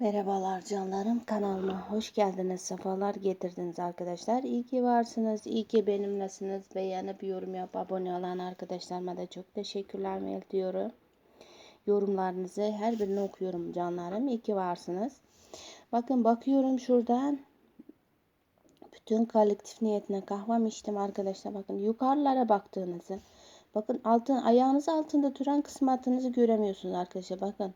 Merhabalar canlarım kanalıma hoş geldiniz sefalar getirdiniz arkadaşlar. İyi ki varsınız iyi ki benimlesiniz. Beğenip yorum yap abone olan arkadaşlarıma da çok teşekkürler mail diyorum. Yorumlarınızı her birini okuyorum canlarım iyi ki varsınız. Bakın bakıyorum şuradan. Bütün kolektif niyetine kahvam içtim arkadaşlar. Bakın yukarılara baktığınızı bakın altın ayağınız altında duran kısmetinizi göremiyorsunuz arkadaşlar. Bakın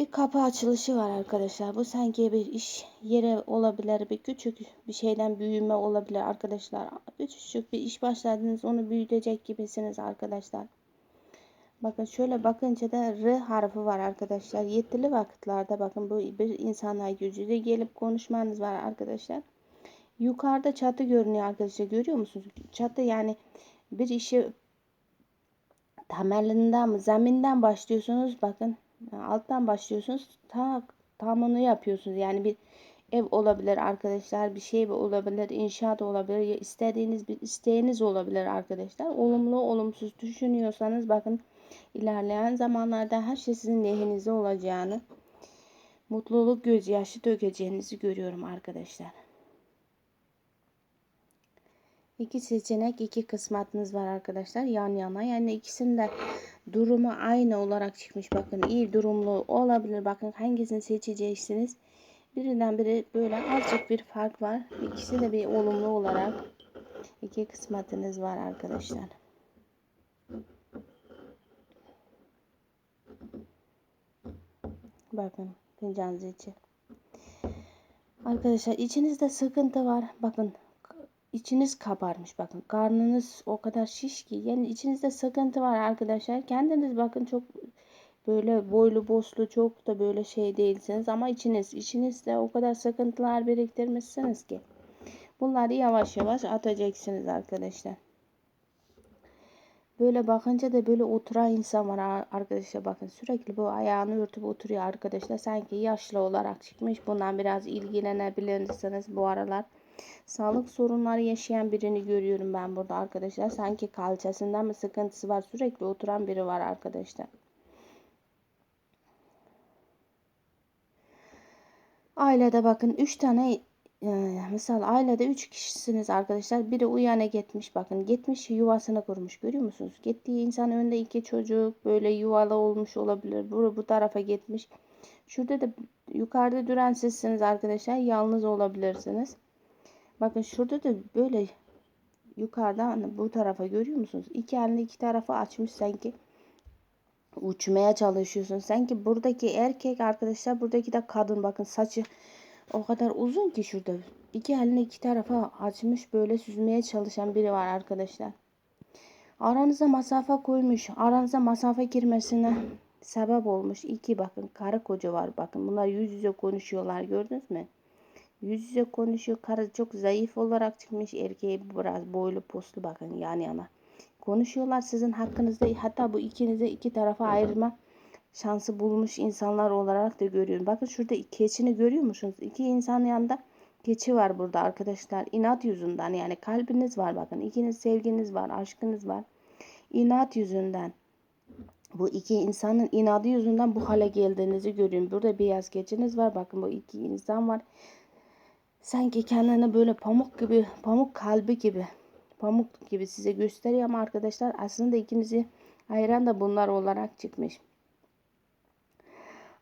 bir kapı açılışı var arkadaşlar. Bu sanki bir iş yeri olabilir. Bir küçük bir şeyden büyüme olabilir arkadaşlar. Küçük bir iş başladınız onu büyütecek gibisiniz arkadaşlar. Bakın şöyle bakınca da R harfi var arkadaşlar. Yetili vakitlerde bakın bu bir insana yüzüde gelip konuşmanız var arkadaşlar. Yukarıda çatı görünüyor arkadaşlar. Görüyor musunuz? Çatı yani bir işi temelinden, zeminden başlıyorsunuz. Bakın alttan başlıyorsunuz. Ta tamamını yapıyorsunuz. Yani bir ev olabilir arkadaşlar. Bir şey olabilir. inşaat olabilir. Ya istediğiniz bir isteğiniz olabilir arkadaşlar. Olumlu olumsuz düşünüyorsanız bakın ilerleyen zamanlarda her şey sizin lehinize olacağını mutluluk gözyaşı dökeceğinizi görüyorum arkadaşlar. İki seçenek, iki kısmetiniz var arkadaşlar yan yana. Yani ikisinde durumu aynı olarak çıkmış. Bakın iyi durumlu olabilir. Bakın hangisini seçeceksiniz. Birinden biri böyle azıcık bir fark var. İkisi de bir olumlu olarak iki kısmetiniz var arkadaşlar. Bakın fincanınız için. Arkadaşlar içinizde sıkıntı var. Bakın içiniz kabarmış bakın. Karnınız o kadar şiş ki. Yani içinizde sıkıntı var arkadaşlar. Kendiniz bakın çok böyle boylu boslu çok da böyle şey değilsiniz ama içiniz içinizde o kadar sıkıntılar biriktirmişsiniz ki. Bunları yavaş yavaş atacaksınız arkadaşlar. Böyle bakınca da böyle oturan insan var arkadaşlar bakın sürekli bu ayağını örtüp oturuyor arkadaşlar. Sanki yaşlı olarak çıkmış. Bundan biraz ilgilenebilirsiniz bu aralar. Sağlık sorunları yaşayan birini görüyorum ben burada arkadaşlar. Sanki kalçasında mı sıkıntısı var sürekli oturan biri var arkadaşlar. Ailede bakın 3 tane ee, misal ailede 3 kişisiniz arkadaşlar. Biri uyana gitmiş bakın. Gitmiş yuvasını kurmuş. Görüyor musunuz? Gittiği insan önünde iki çocuk böyle yuvalı olmuş olabilir. Bu, bu tarafa gitmiş. Şurada da yukarıda duran sizsiniz arkadaşlar. Yalnız olabilirsiniz. Bakın şurada da böyle yukarıdan bu tarafa görüyor musunuz? İki elini iki tarafa açmış sanki uçmaya çalışıyorsun. Sanki buradaki erkek arkadaşlar buradaki de kadın bakın saçı o kadar uzun ki şurada. İki elini iki tarafa açmış böyle süzmeye çalışan biri var arkadaşlar. Aranıza masafe koymuş. Aranıza masafe girmesine sebep olmuş. İki bakın karı koca var bakın. Bunlar yüz yüze konuşuyorlar gördünüz mü? Yüz yüze konuşuyor. Karı çok zayıf olarak çıkmış. Erkeği biraz boylu postlu bakın yan yana. Konuşuyorlar sizin hakkınızda. Hatta bu ikinize iki tarafa ayırma şansı bulmuş insanlar olarak da görüyorum. Bakın şurada keçini görüyor musunuz? İki insan yanında keçi var burada arkadaşlar. İnat yüzünden yani kalbiniz var bakın. İkiniz sevginiz var, aşkınız var. İnat yüzünden. Bu iki insanın inadı yüzünden bu hale geldiğinizi görüyorum. Burada beyaz keçiniz var. Bakın bu iki insan var. Sanki kendini böyle pamuk gibi, pamuk kalbi gibi, pamuk gibi size gösteriyor ama arkadaşlar aslında ikinizi ayıran da bunlar olarak çıkmış.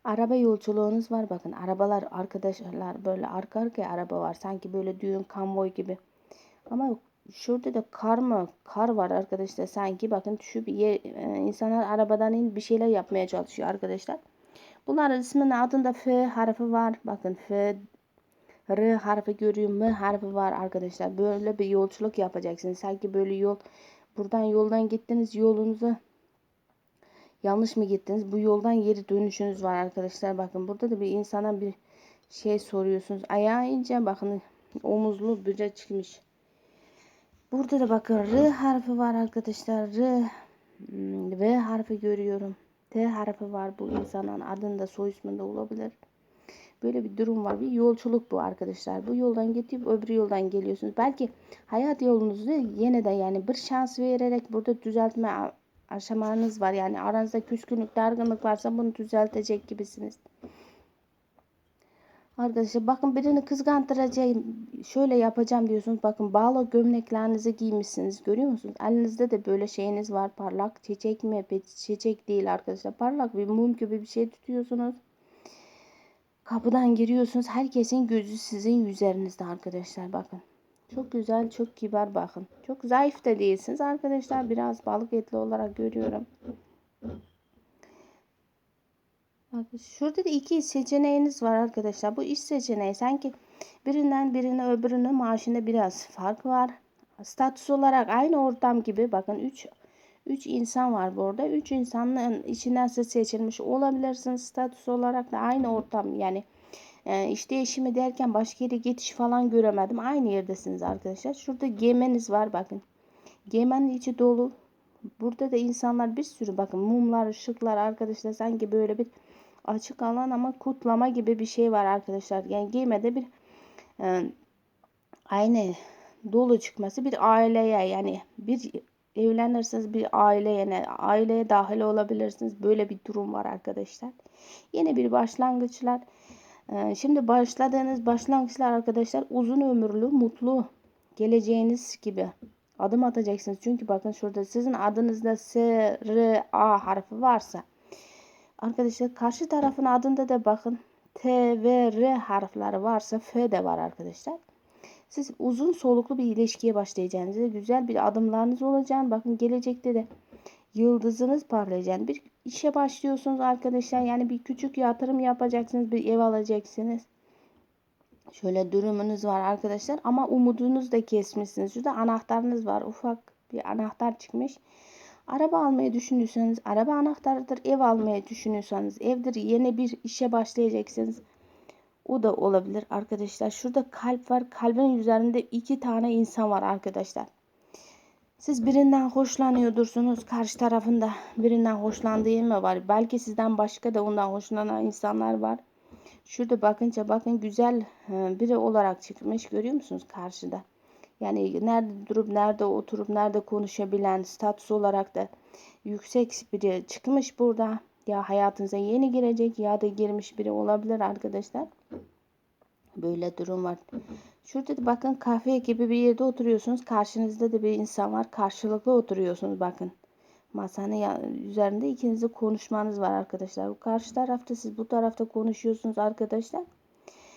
Araba yolculuğunuz var bakın. Arabalar arkadaşlar böyle arka arkaya araba var. Sanki böyle düğün konvoy gibi. Ama şurada da kar mı? Kar var arkadaşlar. Sanki bakın şu bir yer, e, insanlar arabadan in bir şeyler yapmaya çalışıyor arkadaşlar. Bunların isminin adında F harfi var. Bakın F R harfi görüyorum. M harfi var arkadaşlar. Böyle bir yolculuk yapacaksınız. Sanki böyle yol buradan yoldan gittiniz yolunuzu yanlış mı gittiniz? Bu yoldan geri dönüşünüz var arkadaşlar. Bakın burada da bir insana bir şey soruyorsunuz. Ayağı ince bakın omuzlu bir çıkmış. Burada da bakın R harfi var arkadaşlar. R hmm, V harfi görüyorum. T harfi var bu insanın adında soy isminde olabilir. Böyle bir durum var. Bir yolculuk bu arkadaşlar. Bu yoldan gidip öbür yoldan geliyorsunuz. Belki hayat yolunuzu yeniden yani bir şans vererek burada düzeltme aşamanız var. Yani aranızda küskünlük, dargınlık varsa bunu düzeltecek gibisiniz. Arkadaşlar bakın birini kızgandıracağım, şöyle yapacağım diyorsunuz. Bakın bağlı gömleklerinizi giymişsiniz. Görüyor musunuz? Elinizde de böyle şeyiniz var. Parlak çiçek mi? Çiçek değil arkadaşlar. Parlak bir mum gibi bir şey tutuyorsunuz. Kapıdan giriyorsunuz. Herkesin gözü sizin üzerinizde arkadaşlar. Bakın. Çok güzel, çok kibar bakın. Çok zayıf da değilsiniz arkadaşlar. Biraz balık etli olarak görüyorum. Bakın şurada da iki seçeneğiniz var arkadaşlar. Bu iş seçeneği sanki birinden birine öbürünün maaşında biraz fark var. Statüs olarak aynı ortam gibi bakın 3 3 insan var burada. 3 insanın içinden siz seçilmiş olabilirsiniz. Statüs olarak da aynı ortam yani e, iş değişimi derken başka yere geçiş falan göremedim. Aynı yerdesiniz arkadaşlar. Şurada gemeniz var bakın. Gemenin içi dolu. Burada da insanlar bir sürü bakın mumlar, ışıklar arkadaşlar sanki böyle bir açık alan ama kutlama gibi bir şey var arkadaşlar. Yani giymede bir e, aynı dolu çıkması bir aileye yani bir evlenirsiniz bir aile yani aileye dahil olabilirsiniz. Böyle bir durum var arkadaşlar. Yeni bir başlangıçlar. E, şimdi başladığınız başlangıçlar arkadaşlar uzun ömürlü, mutlu geleceğiniz gibi adım atacaksınız. Çünkü bakın şurada sizin adınızda S, R, A harfi varsa Arkadaşlar karşı tarafın adında da bakın T ve R harfleri varsa F de var arkadaşlar. Siz uzun soluklu bir ilişkiye başlayacağınızda güzel bir adımlarınız olacak. Bakın gelecekte de yıldızınız parlayacak. Bir işe başlıyorsunuz arkadaşlar. Yani bir küçük yatırım yapacaksınız. Bir ev alacaksınız. Şöyle durumunuz var arkadaşlar. Ama umudunuzu da kesmişsiniz. Şurada anahtarınız var. Ufak bir anahtar çıkmış. Araba almayı düşünüyorsanız araba anahtarıdır. Ev almayı düşünüyorsanız evdir. Yeni bir işe başlayacaksınız. O da olabilir arkadaşlar. Şurada kalp var. Kalbin üzerinde iki tane insan var arkadaşlar. Siz birinden hoşlanıyordursunuz. Karşı tarafında birinden hoşlandığı mı var? Belki sizden başka da ondan hoşlanan insanlar var. Şurada bakınca bakın güzel e, biri olarak çıkmış. Görüyor musunuz karşıda? Yani nerede durup nerede oturup nerede konuşabilen statüs olarak da yüksek biri çıkmış burada. Ya hayatınıza yeni girecek ya da girmiş biri olabilir arkadaşlar. Böyle durum var. Şurada da bakın kafe gibi bir yerde oturuyorsunuz. Karşınızda da bir insan var. Karşılıklı oturuyorsunuz bakın. Masanın üzerinde ikinizde konuşmanız var arkadaşlar. Bu karşı tarafta siz bu tarafta konuşuyorsunuz arkadaşlar.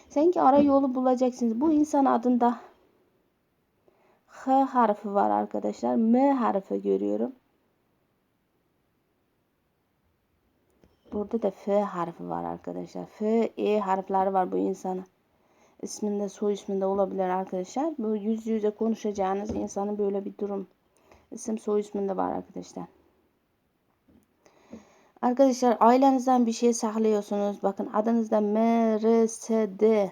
Sanki ara yolu bulacaksınız. Bu insan adında H harfi var arkadaşlar. M harfi görüyorum. Burada da F harfi var arkadaşlar. F, E harfleri var bu insanın. İsminde, soy isminde olabilir arkadaşlar. Bu yüz yüze konuşacağınız insanın böyle bir durum. İsim soy isminde var arkadaşlar. Arkadaşlar ailenizden bir şey saklıyorsunuz. Bakın adınızda M, R, S, D.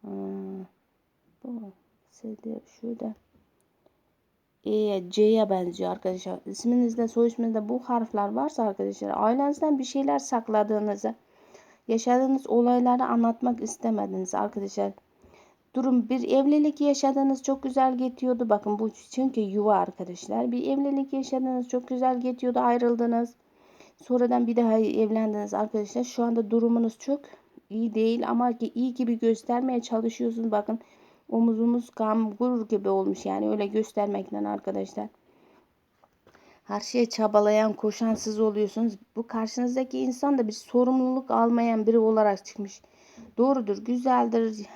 Hmm. Bu. S'de şurada E'ye C'ye benziyor arkadaşlar. İsminizde soy isminizde bu harfler varsa arkadaşlar ailenizden bir şeyler sakladığınızı yaşadığınız olayları anlatmak istemediniz arkadaşlar. Durum bir evlilik yaşadığınız çok güzel geçiyordu. Bakın bu çünkü yuva arkadaşlar. Bir evlilik yaşadığınız çok güzel geçiyordu ayrıldınız. Sonradan bir daha evlendiniz arkadaşlar. Şu anda durumunuz çok iyi değil ama iyi gibi göstermeye çalışıyorsunuz. Bakın omuzumuz gam gurur gibi olmuş yani öyle göstermekten arkadaşlar. Her şeye çabalayan, koşan siz oluyorsunuz. Bu karşınızdaki insan da bir sorumluluk almayan biri olarak çıkmış. Doğrudur, güzeldir,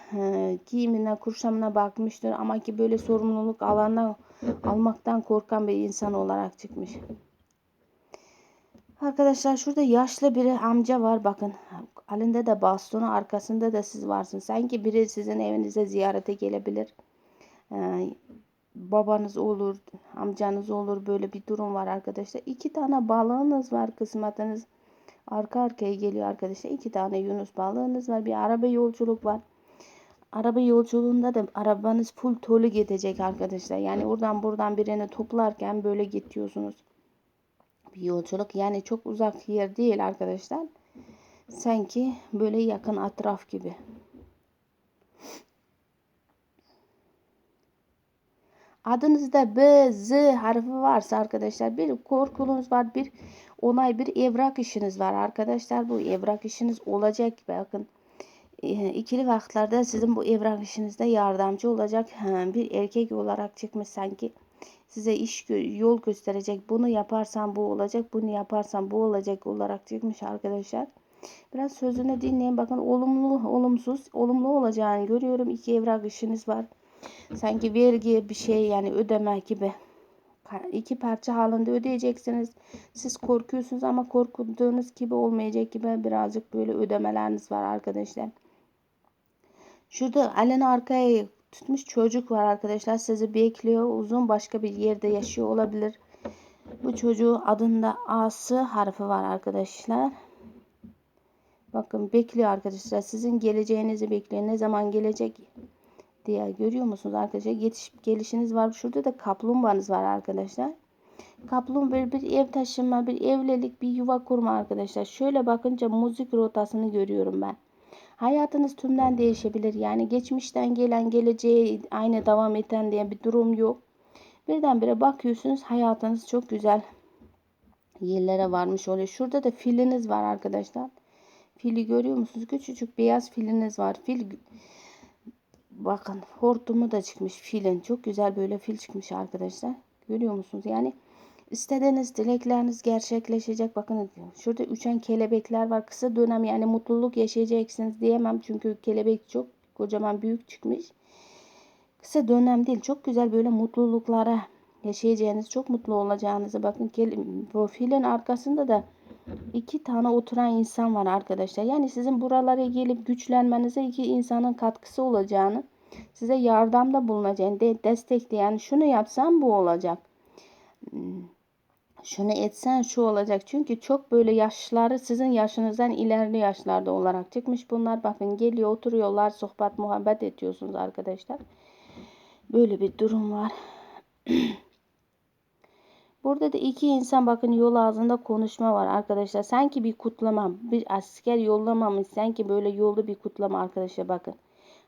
giyimine, kuşamına bakmıştır ama ki böyle sorumluluk alandan almaktan korkan bir insan olarak çıkmış. Arkadaşlar şurada yaşlı bir amca var bakın. Elinde de bastonu arkasında da siz varsınız. Sanki biri sizin evinize ziyarete gelebilir. Ee, babanız olur, amcanız olur böyle bir durum var arkadaşlar. İki tane balığınız var kısmetiniz. Arka arkaya geliyor arkadaşlar. İki tane Yunus balığınız var. Bir araba yolculuk var. Araba yolculuğunda da arabanız full tolu gidecek arkadaşlar. Yani oradan buradan birini toplarken böyle gidiyorsunuz. Bir yolculuk yani çok uzak yer değil arkadaşlar. Sanki böyle yakın etraf gibi. Adınızda B, Z harfi varsa arkadaşlar bir korkunuz var, bir onay, bir evrak işiniz var arkadaşlar. Bu evrak işiniz olacak. Bakın e, ikili vaktlerde sizin bu evrak işinizde yardımcı olacak bir erkek olarak çıkmış sanki size iş yol gösterecek. Bunu yaparsan bu olacak, bunu yaparsan bu olacak olarak çıkmış arkadaşlar. Biraz sözünü dinleyin. Bakın olumlu, olumsuz, olumlu olacağını görüyorum. İki evrak işiniz var. Sanki vergi bir şey yani ödeme gibi. İki parça halinde ödeyeceksiniz. Siz korkuyorsunuz ama korktuğunuz gibi olmayacak gibi birazcık böyle ödemeleriniz var arkadaşlar. Şurada elini arkaya tutmuş çocuk var arkadaşlar. Sizi bekliyor. Uzun başka bir yerde yaşıyor olabilir. Bu çocuğu adında A'sı harfi var arkadaşlar. Bakın bekliyor arkadaşlar. Sizin geleceğinizi bekliyor. Ne zaman gelecek diye görüyor musunuz arkadaşlar? Yetişip gelişiniz var. Şurada da kaplumbağanız var arkadaşlar. Kaplumbağa bir ev taşıma, bir evlilik, bir yuva kurma arkadaşlar. Şöyle bakınca müzik rotasını görüyorum ben. Hayatınız tümden değişebilir. Yani geçmişten gelen geleceğe aynı devam eden diye bir durum yok. Birdenbire bakıyorsunuz hayatınız çok güzel yerlere varmış oluyor. Şurada da filiniz var arkadaşlar. Fili görüyor musunuz? Küçücük beyaz filiniz var. Fil bakın hortumu da çıkmış filin. Çok güzel böyle fil çıkmış arkadaşlar. Görüyor musunuz? Yani istediğiniz dilekleriniz gerçekleşecek. Bakın şurada uçan kelebekler var. Kısa dönem yani mutluluk yaşayacaksınız diyemem. Çünkü kelebek çok kocaman büyük çıkmış. Kısa dönem değil. Çok güzel böyle mutluluklara yaşayacağınız, çok mutlu olacağınızı bakın. Filin arkasında da iki tane oturan insan var arkadaşlar. Yani sizin buralara gelip güçlenmenize iki insanın katkısı olacağını, size yardımda bulunacağını, de destekleyen şunu yapsan bu olacak. Hmm, şunu etsen şu olacak. Çünkü çok böyle yaşları sizin yaşınızdan ilerli yaşlarda olarak çıkmış. Bunlar bakın geliyor oturuyorlar sohbet muhabbet ediyorsunuz arkadaşlar. Böyle bir durum var. Burada da iki insan bakın yol ağzında konuşma var arkadaşlar. Sanki bir kutlama, bir asker yollamamış. Sanki böyle yolda bir kutlama arkadaşlar bakın.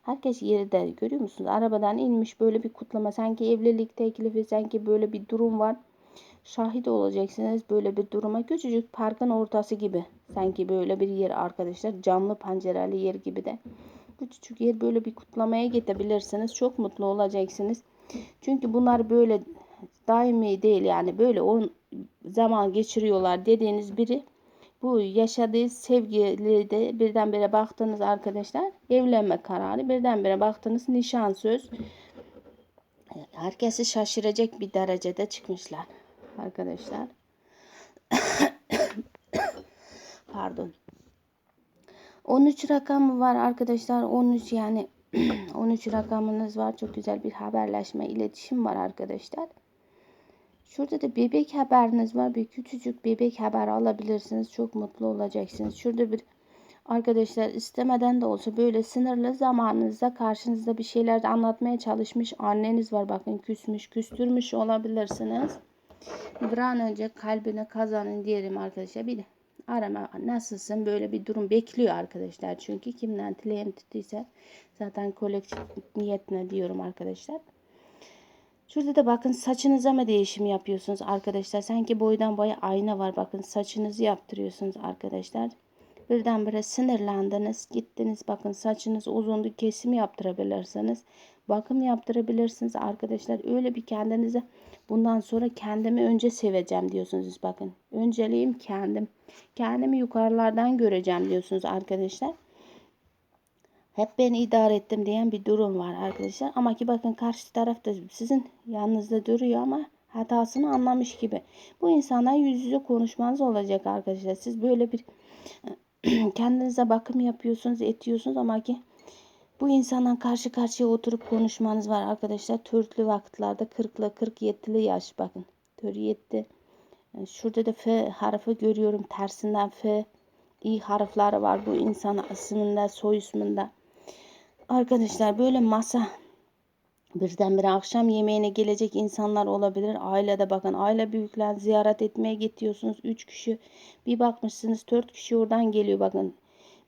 Herkes yerde görüyor musunuz? Arabadan inmiş böyle bir kutlama. Sanki evlilik teklifi, sanki böyle bir durum var. Şahit olacaksınız böyle bir duruma. Küçücük parkın ortası gibi. Sanki böyle bir yer arkadaşlar. Camlı pencereli yer gibi de. Küçücük yer böyle bir kutlamaya gidebilirsiniz. Çok mutlu olacaksınız. Çünkü bunlar böyle daimi değil yani böyle on zaman geçiriyorlar dediğiniz biri bu yaşadığı sevgili de birdenbire baktınız arkadaşlar. Evlenme kararı birdenbire baktınız nişan söz. Herkesi şaşıracak bir derecede çıkmışlar arkadaşlar. Pardon. 13 rakamı var arkadaşlar. 13 yani 13 rakamınız var. Çok güzel bir haberleşme iletişim var arkadaşlar Şurada da bebek haberiniz var. Bir küçücük bebek haber alabilirsiniz. Çok mutlu olacaksınız. Şurada bir arkadaşlar istemeden de olsa böyle sınırlı zamanınızda karşınızda bir şeyler de anlatmaya çalışmış anneniz var. Bakın küsmüş, küstürmüş olabilirsiniz. Bir an önce kalbine kazanın diyelim arkadaşlar. Bir de arama nasılsın böyle bir durum bekliyor arkadaşlar. Çünkü kimden dileğim tuttuysa zaten kolektif niyetine diyorum arkadaşlar. Şurada da bakın saçınıza mı değişim yapıyorsunuz arkadaşlar? Sanki boydan boya ayna var. Bakın saçınızı yaptırıyorsunuz arkadaşlar. Birdenbire sinirlendiniz. Gittiniz bakın saçınız uzundu kesim yaptırabilirsiniz. Bakım yaptırabilirsiniz arkadaşlar. Öyle bir kendinize bundan sonra kendimi önce seveceğim diyorsunuz bakın. Önceliğim kendim. Kendimi yukarılardan göreceğim diyorsunuz arkadaşlar. Hep ben idare ettim diyen bir durum var arkadaşlar. Ama ki bakın karşı taraf da sizin yanınızda duruyor ama hatasını anlamış gibi. Bu insana yüz yüze konuşmanız olacak arkadaşlar. Siz böyle bir kendinize bakım yapıyorsunuz, etiyorsunuz ama ki bu insandan karşı karşıya oturup konuşmanız var arkadaşlar. Türklü vakitlerde 40'lı 47'li yaş bakın. 47. Şurada da F harfi görüyorum. Tersinden F i harfleri var bu insan isminde, soy isminde. Arkadaşlar böyle masa birdenbire akşam yemeğine gelecek insanlar olabilir. Ailede bakın aile büyükler ziyaret etmeye gidiyorsunuz. Üç kişi bir bakmışsınız dört kişi oradan geliyor bakın.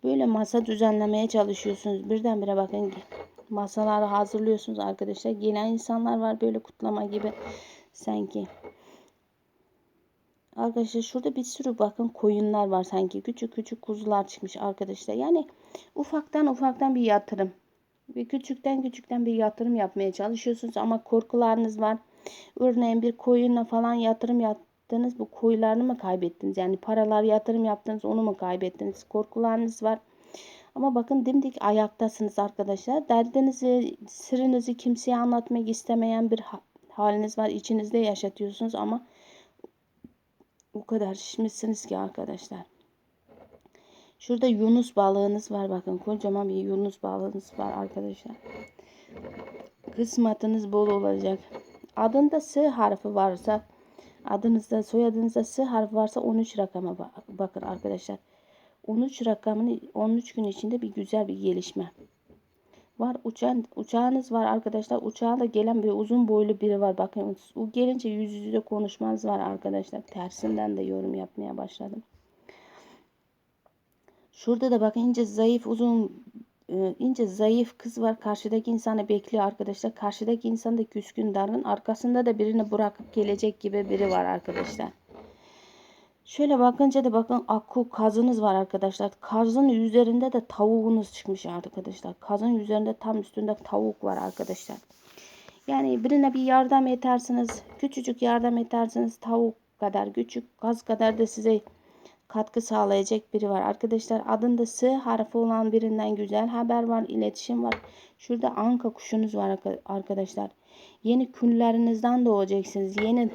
Böyle masa düzenlemeye çalışıyorsunuz. Birdenbire bakın masaları hazırlıyorsunuz arkadaşlar. Gelen insanlar var böyle kutlama gibi sanki. Arkadaşlar şurada bir sürü bakın koyunlar var sanki. Küçük küçük kuzular çıkmış arkadaşlar. Yani ufaktan ufaktan bir yatırım. Ve küçükten küçükten bir yatırım yapmaya çalışıyorsunuz ama korkularınız var. Örneğin bir koyuna falan yatırım yaptınız. Bu koyularını mı kaybettiniz? Yani paralar yatırım yaptınız onu mu kaybettiniz? Korkularınız var. Ama bakın dimdik ayaktasınız arkadaşlar. Derdinizi, sırrınızı kimseye anlatmak istemeyen bir haliniz var. İçinizde yaşatıyorsunuz ama o kadar şişmişsiniz ki arkadaşlar. Şurada yunus balığınız var bakın. Kocaman bir yunus balığınız var arkadaşlar. Kısmetiniz bol olacak. Adında S harfi varsa adınızda soyadınızda S harfi varsa 13 rakama bakın arkadaşlar. 13 rakamını 13 gün içinde bir güzel bir gelişme var. Uçağın, uçağınız var arkadaşlar. Uçağa da gelen bir uzun boylu biri var. Bakın o gelince yüz yüze konuşmanız var arkadaşlar. Tersinden de yorum yapmaya başladım. Şurada da bakın ince zayıf uzun e, ince zayıf kız var. Karşıdaki insanı bekliyor arkadaşlar. Karşıdaki insan da küskün dargın. Arkasında da birini bırakıp gelecek gibi biri var arkadaşlar. Şöyle bakınca da bakın akku kazınız var arkadaşlar. Kazın üzerinde de tavuğunuz çıkmış arkadaşlar. Kazın üzerinde tam üstünde tavuk var arkadaşlar. Yani birine bir yardım edersiniz. Küçücük yardım edersiniz. Tavuk kadar küçük kaz kadar da size katkı sağlayacak biri var. Arkadaşlar adında S harfi olan birinden güzel haber var. iletişim var. Şurada anka kuşunuz var arkadaşlar. Yeni küllerinizden doğacaksınız. Yeni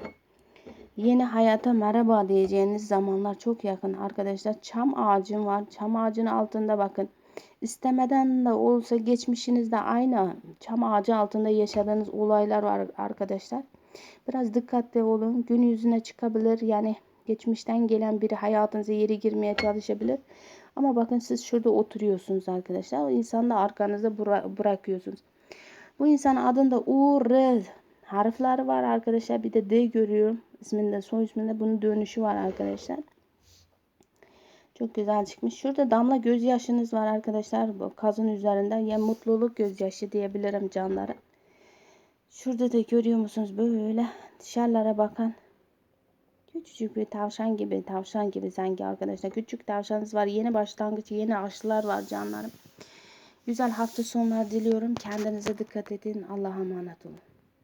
Yeni hayata merhaba diyeceğiniz zamanlar çok yakın arkadaşlar. Çam ağacım var. Çam ağacının altında bakın. İstemeden de olsa geçmişinizde aynı çam ağacı altında yaşadığınız olaylar var arkadaşlar. Biraz dikkatli olun. Gün yüzüne çıkabilir. Yani geçmişten gelen biri hayatınıza yeri girmeye çalışabilir. Ama bakın siz şurada oturuyorsunuz arkadaşlar. O insanı da arkanızda bıra- bırakıyorsunuz. Bu insan adında U, R harfleri var arkadaşlar. Bir de D görüyorum isminde, soy isminde bunun dönüşü var arkadaşlar. Çok güzel çıkmış. Şurada damla gözyaşınız var arkadaşlar. Bu kazın üzerinde. Ya mutluluk gözyaşı diyebilirim canları. Şurada da görüyor musunuz? Böyle dışarılara bakan küçücük bir tavşan gibi. Tavşan gibi sanki arkadaşlar. Küçük tavşanınız var. Yeni başlangıç, yeni aşılar var canlarım. Güzel hafta sonlar diliyorum. Kendinize dikkat edin. Allah'a emanet olun.